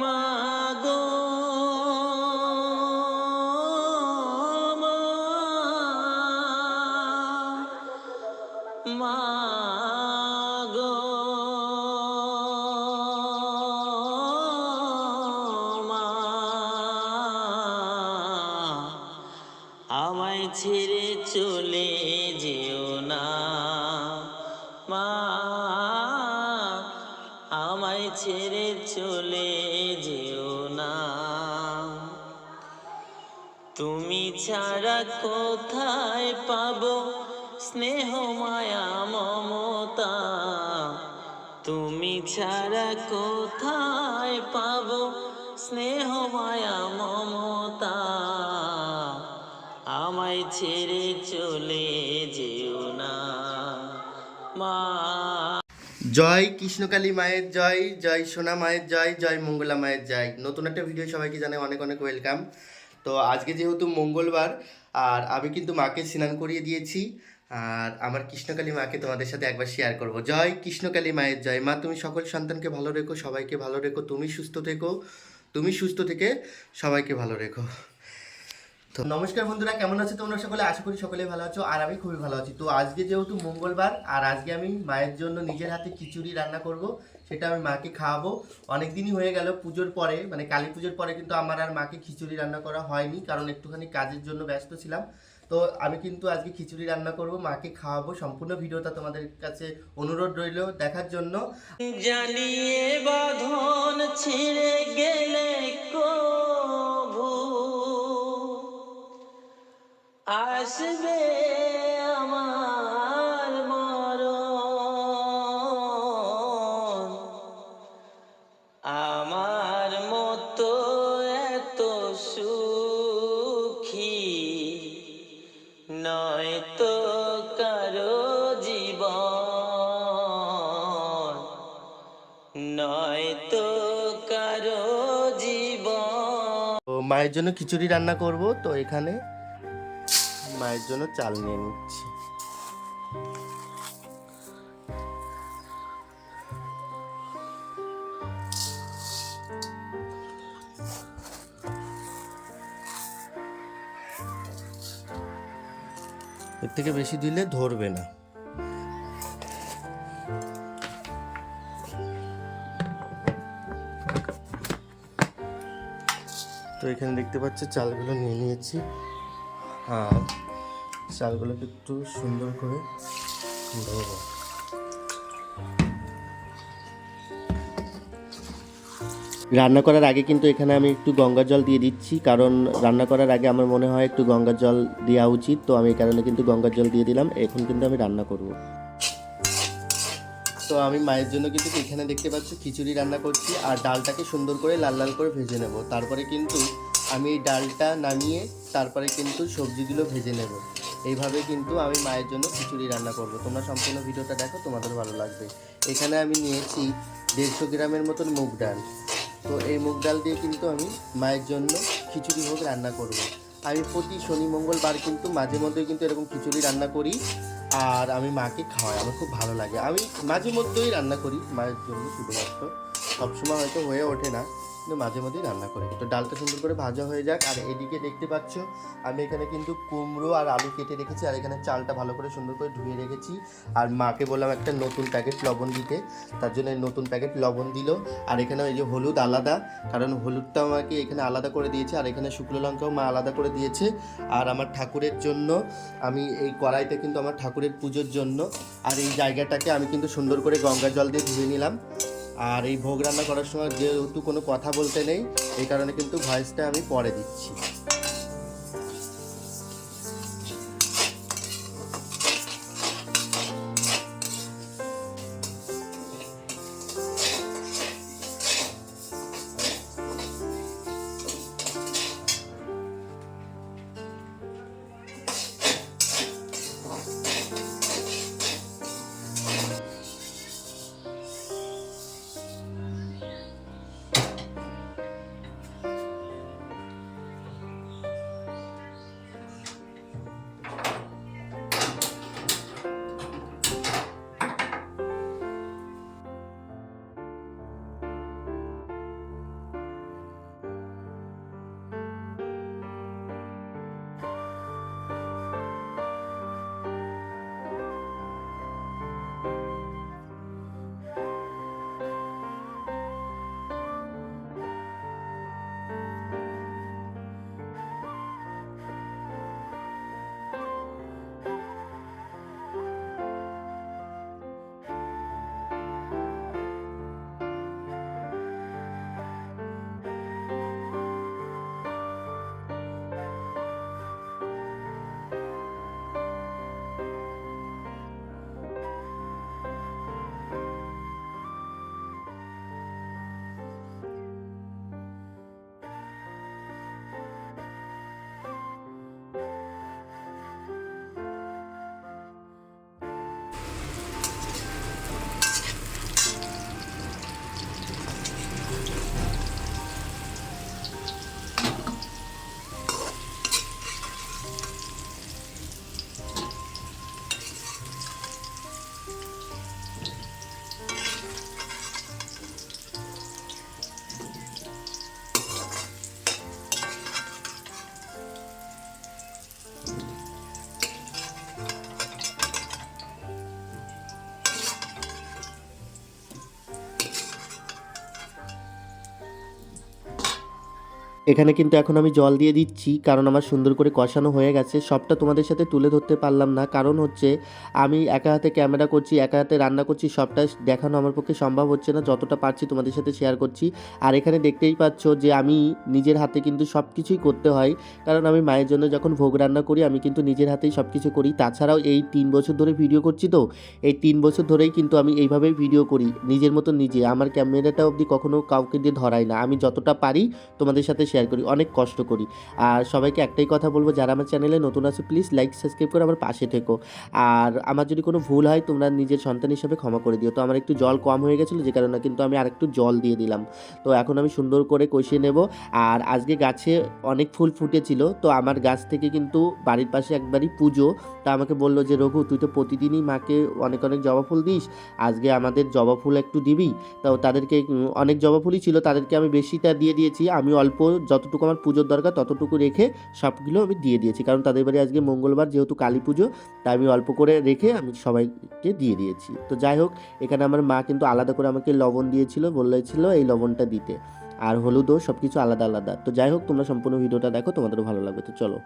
মাগো আমায় ছেড়ে চলে যেও না। তুমি ছাড়া কোথায় পাবো স্নেহ, মায়া, মমতা? তুমি ছাড়া কোথায় পাবো স্নেহ, মায়া, মমতা? আমায় ছেড়ে চলে যেও না। মা জয় কৃষ্ণকালী মায়ের জয় জয় সোনা মায়ের জয় জয় মঙ্গলা মায়ের জয়। নতুন একটা ভিডিও সবাইকে জানাই অনেক অনেক ওয়েলকাম তো আজকে যেহেতু মঙ্গলবার, আর আমি কিন্তু মাকে স্নান করিয়ে দিয়েছি, আর আমার কৃষ্ণকালী মাকে তোমাদের সাথে একবার শেয়ার করব। জয় কৃষ্ণকালী মায়ের জয়। মা, তুমি সকল সন্তানকে ভালো রেখো, সবাইকে ভালো রেখো, তুমি সুস্থ থেকো, তুমি সুস্থ থেকে সবাইকে ভালো রেখো। তো নমস্কার বন্ধুরা, কেমন আছো তোমরা সকলে? আশা করি সকলে ভালো আছো, আর আমি খুবই ভালো আছি। তো আজকে যেহেতু মঙ্গলবার, আর আজকে আমি মায়ের জন্য নিজের হাতে খিচুড়ি রান্না করব, সেটা আমি মাকে খাওয়াবো। অনেক দিনই হয়ে গেল পুজোর পরে মানে কালী পুজোর পরে কিন্তু আমার আর মাকে খিচুড়ি রান্না করা হয়নি, কারণ একটুখানি কাজের জন্য ব্যস্ত ছিলাম। তো আমি কিন্তু আজকে খিচুড়ি রান্না করব, মাকে খাওয়াবো। সম্পূর্ণ ভিডিওটা তোমাদের কাছে অনুরোধ রইল দেখার জন্য। জানিয়ে বাঁধন ছিঁড়ে গেলে আসবে আমার মরণ। আমার মতো এত সুখী নয় তো কারও জীবন। নয় তো কারও জীবন। মায়ের জন্য খিচুড়ি রান্না করব তো এখানে। মায়ের জন্য চাল নিয়ে নিচ্ছি। এর থেকে বেশি দিলে ধরবে না। তো এখানে দেখতে পাচ্ছ, চালগুলো নিয়ে নিয়েছি। আর চালগুলোকে একটু সুন্দর করে রান্না করার আগে কিন্তু এখানে আমি একটু গঙ্গার জল দিয়ে দিচ্ছি, কারণ রান্না করার আগে আমার মনে হয় একটু গঙ্গার জল দেওয়া উচিত, তো আমি এই কারণে কিন্তু গঙ্গার জল দিয়ে দিলাম, এখন কিন্তু আমি রান্না করব। তো আমি মায়ের জন্য কিন্তু এখানে দেখতে পাচ্ছি খিচুড়ি রান্না করছি, আর ডালটাকে সুন্দর করে লাল লাল করে ভেজে নেব। তারপরে কিন্তু আমি ডালটা নামিয়ে তারপরে কিন্তু সবজিগুলো ভেজে নেব। এইভাবে কিন্তু আমি মায়ের জন্য খিচুড়ি রান্না করব। তোমরা সম্পূর্ণ ভিডিওটা দেখো, তোমাদের ভালো লাগবে। এখানে আমি নিয়েছি দেড়শো গ্রামের মতন মুগ ডাল। তো এই মুগ ডাল দিয়ে কিন্তু আমি মায়ের জন্য খিচুড়ি ভোগ রান্না করব। আমি প্রতি শনি, মঙ্গলবার কিন্তু মাঝে মধ্যে কিন্তু এরকম খিচুড়ি রান্না করি আর আমি মাকে খাওয়াই। আমার খুব ভালো লাগে। আমি মাঝে মধ্যেই রান্না করি মায়ের জন্য শুধুমাত্র। সবসময় হয়তো হয়ে ওঠে না। কিন্তু মাঝে মধ্যেই রান্না করি তো ডালটা সুন্দর করে ভাজা হয়ে যাক, আর এদিকে দেখতে পাচ্ছ, আমি এখানে কিন্তু কুমড়ো আর আলু কেটে রেখেছি, আর এখানে চালটা ভালো করে সুন্দর করে ধুয়ে রেখেছি। আর মাকে বললাম একটা নতুন প্যাকেট লবণ দিতে, তার জন্য নতুন প্যাকেট লবণ দিল। আর এখানে ওই যে হলুদ আলাদা, কারণ হলুদটা আমাকে এখানে আলাদা করে দিয়েছে, আর এখানে শুকনো লঙ্কাও মা আলাদা করে দিয়েছে। আর আমার ঠাকুরের জন্য, আমি এই কড়াইতে কিন্তু আমার ঠাকুরের পুজোর জন্য, আর এই জায়গাটাকে আমি কিন্তু সুন্দর করে গঙ্গা জল দিয়ে ধুয়ে নিলাম। আর এই ভোগ রান্না করার সময় যেহেতু কোনো কথা বলতে নেই, এই কারণে কিন্তু ভয়েসটা আমি পরে দিচ্ছি। এখানে কিন্তু এখন আমি জল দিয়ে দিচ্ছি, কারণ আমার সুন্দর করে কষানো হয়ে গেছে। সবটা তোমাদের সাথে তুলে ধরতে পারলাম না, কারণ হচ্ছে আমি একা হাতে ক্যামেরা করছি, একা হাতে রান্না করছি, সবটা দেখানো আমার পক্ষে সম্ভব হচ্ছে না, যতটা পারছি তোমাদের সাথে শেয়ার করছি। আর এখানে দেখতেই পাচ্ছ যে আমি নিজের হাতে কিন্তু সব কিছুই করতে হয়, কারণ আমি মায়ের জন্য যখন ভোগ রান্না করি, আমি কিন্তু নিজের হাতেই সব কিছু করি। তাছাড়াও এই তিন বছর ধরে ভিডিও করছি তো, এই তিন বছর ধরেই কিন্তু আমি এইভাবেই ভিডিও করি, নিজের মতো নিজে। আমার ক্যামেরাটা অবধি কখনো কাউকে দিয়ে ধরাই না। আমি যতটা পারি তোমাদের সাথে শেয়ার করি, অনেক কষ্ট করি। আর সবাইকে একটাই কথা বলব, যারা আমার চ্যানেলে নতুন আছে প্লিজ লাইক সাবস্ক্রাইব করে আমার পাশে থেকো। আর আমার যদি কোনো ভুল হয়, তোমরা নিজের সন্তান হিসাবে ক্ষমা করে দিও। তো আমার একটু জল কম হয়ে গেছিল, যে কারণে কিন্তু আমি আর একটু জল দিয়ে দিলাম। তো এখন আমি সুন্দর করে কষিয়ে নেব। আর আজকে গাছে অনেক ফুল ফুটেছিল, তো আমার গাছ থেকে কিন্তু বাড়ির পাশে একবারই পুজো। তা আমাকে বলল যে, রঘু, তুই তো প্রতিদিনই মাকে অনেক অনেক জবা ফুল দিস। আজকে আমাদের জবা ফুল একটু দিবি। তো তাদেরকে অনেক জবা ফুলই ছিল, তাদেরকে আমি বেশিটা দিয়ে দিয়েছি। আমি অল্প যতটুকু আমার পুজোর দরকার, ততটুকু রেখে সবগুলো আমি দিয়ে দিয়েছি। কারণ তাদের বাড়ি আজকে মঙ্গলবার, যেহেতু কালী পুজো, তাই আমি অল্প করে রেখে আমি সবাইকে দিয়ে দিয়েছি। তো যাই হোক, এখানে আমার মা কিন্তু আলাদা করে আমাকে লবণ দিয়েছিল, বলেছিল এই লবণটা দিতে। আর হলুদও সব কিছু আলাদা আলাদা। তো যাই হোক, তোমরা সম্পূর্ণ ভিডিওটা দেখো, তোমাদেরও ভালো লাগবে। তো চলো।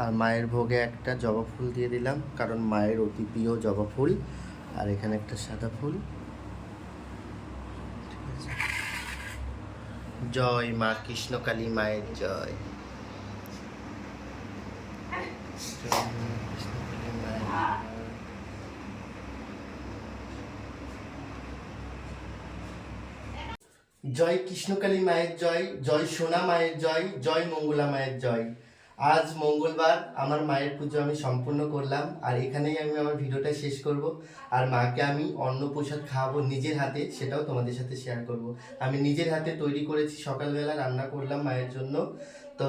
আর মায়ের ভোগে একটা জবা ফুল দিয়ে দিলাম, কারণ মায়ের অতি প্রিয় জবা ফুল, আর এখানে একটা সাদা ফুল জয় মা মা কৃষ্ণকালী মায়ের জয়। জয় কৃষ্ণকালী মায়ের জয় জয় সোনা মায়ের জয় জয় মঙ্গলা মায়ের জয় আজ মঙ্গলবার আমার মায়ের পুজো আমি সম্পূর্ণ করলাম, আর এখানেই আমি আমার ভিডিওটা শেষ করব। আর মাকে আমি অন্ন প্রসাদ খাওয়াবো নিজের হাতে, সেটাও তোমাদের সাথে শেয়ার করব। আমি নিজের হাতে তৈরি করেছি, সকালবেলা রান্না করলাম মায়ের জন্য। তো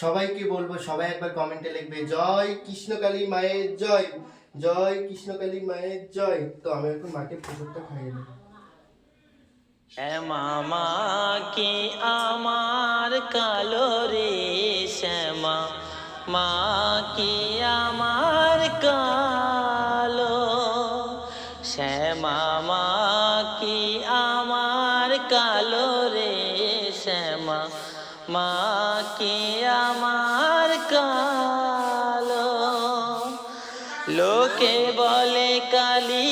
সবাইকে বলব, সবাই একবার কমেন্টে লিখবে, জয় কৃষ্ণকালী মায়ের জয় জয় কৃষ্ণকালী মায়ের জয়। তো আমি এখন মাকে প্রসাদটা খাইয়ে দেবো। শ্যামা কি আমার কালো রে মা কালো আমার কালো রে শ্যামা মা কালো। লোকে বলে কালি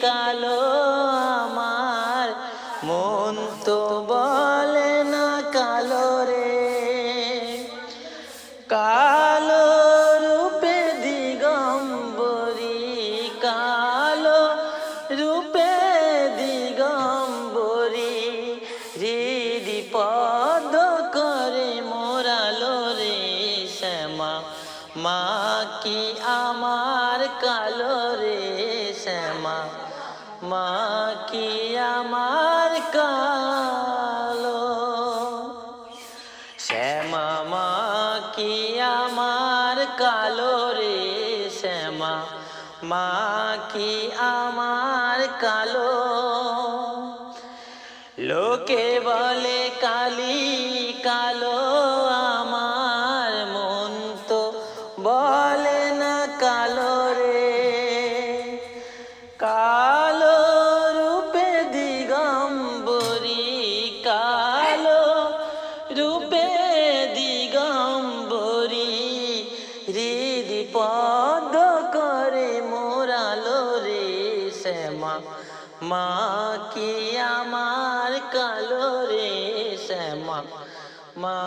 কালো মন তো বলে না কালো। মা কি আমার মা কি আমার কালো রে শ্যামা? মা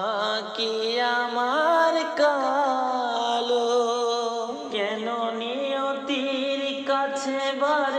কি আমার কালো? কেন নিয়তির কাছে বারে